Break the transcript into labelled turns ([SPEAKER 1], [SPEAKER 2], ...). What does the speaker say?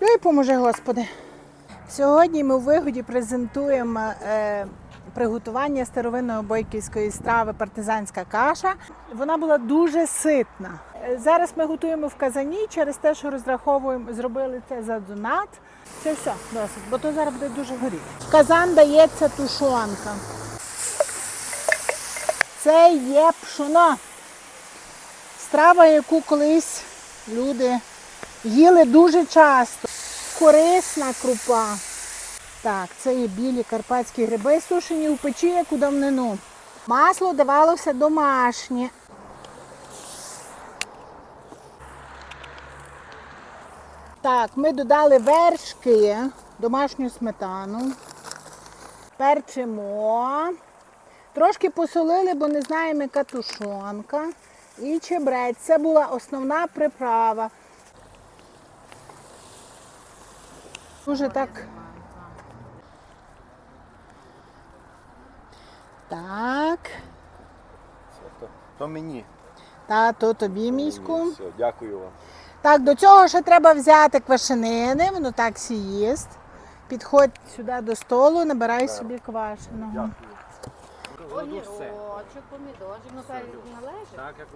[SPEAKER 1] Ну і поможи, Господи. Сьогодні ми у вигоді презентуємо е, приготування старовинної бойківської страви партизанська каша. Вона була дуже ситна. Е, Зараз ми готуємо в казані через те, що розраховуємо, зробили це за донат. Це все досить, бо то зараз буде дуже горіти. В казан дається тушонка. Це є пшоно. Страва, яку колись люди їли дуже часто. Корисна крупа. Так, це є білі карпатські гриби, сушені у печі, як у давнину. Масло давалося домашнє. Так, ми додали вершки, домашню сметану. Перчимо. Трошки посолили, бо не знаємо, яка тушонка. І чебрець. Це була основна приправа. Дуже так. Так.
[SPEAKER 2] То, то мені.
[SPEAKER 1] Та то тобі міську.
[SPEAKER 2] Все, дякую вам.
[SPEAKER 1] Так, до цього ще треба взяти квашенини, воно так сі їсть. Підходь сюди до столу, набирай собі квашеного.
[SPEAKER 3] Огірочок, помідорчик, ну так належить.